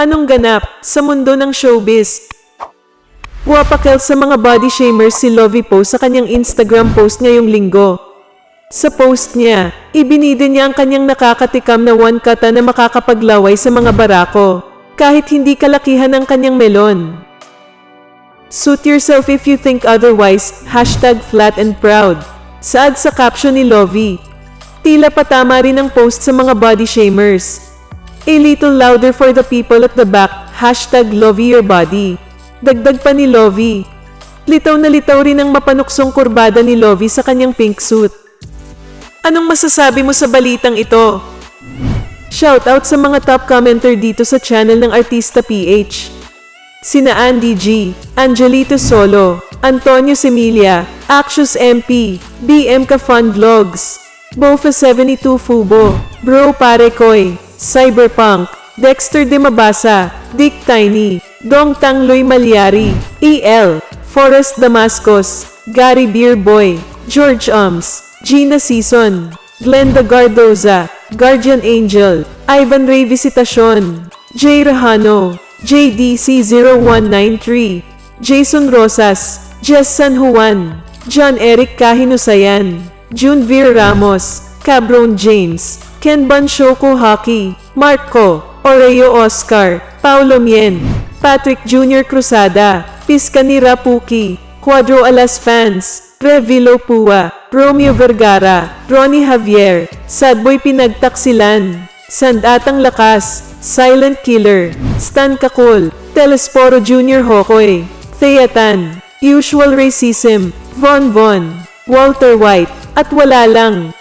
Anong ganap sa mundo ng showbiz? Wapakel sa mga body shamers si Lovie Poe sa kanyang Instagram post ngayong linggo. Sa post niya, ibinida niya ang kanyang nakakatikam na one kata na makakapaglaway sa mga barako, kahit hindi kalakihan ang kanyang melon. Suit yourself if you think otherwise, hashtag flat and proud. Saad sa caption ni Lovie. Tila patama rin ang post sa mga body shamers. A little louder for the people at the back, hashtag Lovie your body. Dagdag pa ni Lovie. Litaw na litaw rin ang mapanuksong kurbada ni Lovie sa kanyang pink suit. Anong masasabi mo sa balitang ito? Shoutout sa mga top commenter dito sa channel ng Artista PH. Sina Andy G, Angelito Solo, Antonio Semilia, Axios MP, BM Ka Fun Vlogs, Bofa 72 Fubo, Bro Pare Koy, Cyberpunk, Dexter De Mabasa, Dick Tiny, Dong Tangloy Malyari, EL, Forrest Damascus, Gary Beer Boy, George Ums, Gina Season, Glenda Gardoza, Guardian Angel, Ivan Ray Visitacion, Jay Rahano, JDC0193, Jason Rosas, Jess San Juan, John Eric Kahinusayan, June Veer Ramos, Cabron James, Ken Banshoko Hockey, Marco, Oreo Oscar, Paulo Mien, Patrick Jr. Cruzada, Piscanira Puki, Quadro Alas Fans, Revilo Pua, Romeo Vergara, Ronnie Javier, Sadboy Pinagtaksilan, Sandatang Lakas, Silent Killer, Stan Kakul, Telesporo Jr. Hokoy, Theatan, Usual Racism, Von Von, Walter White, at wala lang,